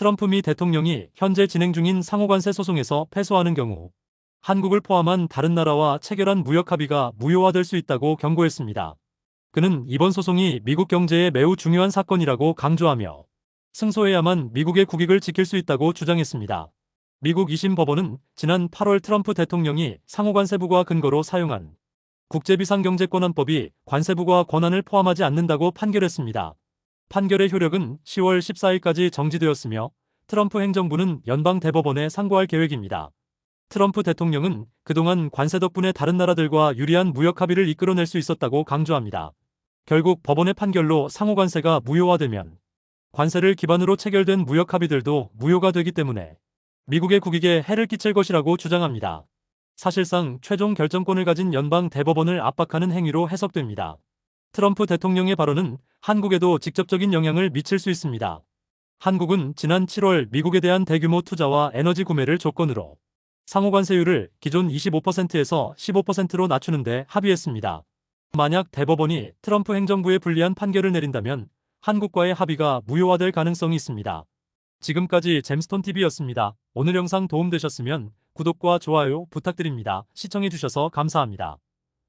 트럼프 미 대통령이 현재 진행 중인 상호관세 소송에서 패소하는 경우 한국을 포함한 다른 나라와 체결한 무역 합의가 무효화될 수 있다고 경고했습니다. 그는 이번 소송이 미국 경제에 매우 중요한 사건이라고 강조하며 승소해야만 미국의 국익을 지킬 수 있다고 주장했습니다. 미국 2심 법원은 지난 8월 트럼프 대통령이 상호관세부과 근거로 사용한 국제비상경제권한법이 관세부과 권한을 포함하지 않는다고 판결했습니다. 판결의 효력은 10월 14일까지 정지되었으며 트럼프 행정부는 연방 대법원에 상고할 계획입니다. 트럼프 대통령은 그동안 관세 덕분에 다른 나라들과 유리한 무역 합의를 이끌어낼 수 있었다고 강조합니다. 결국 법원의 판결로 상호 관세가 무효화되면 관세를 기반으로 체결된 무역 합의들도 무효가 되기 때문에 미국의 국익에 해를 끼칠 것이라고 주장합니다. 사실상 최종 결정권을 가진 연방 대법원을 압박하는 행위로 해석됩니다. 트럼프 대통령의 발언은 한국에도 직접적인 영향을 미칠 수 있습니다. 한국은 지난 7월 미국에 대한 대규모 투자와 에너지 구매를 조건으로 상호관세율을 기존 25%에서 15%로 낮추는데 합의했습니다. 만약 대법원이 트럼프 행정부에 불리한 판결을 내린다면 한국과의 합의가 무효화될 가능성이 있습니다. 지금까지 잼스톤TV였습니다. 오늘 영상 도움되셨으면 구독과 좋아요 부탁드립니다. 시청해주셔서 감사합니다.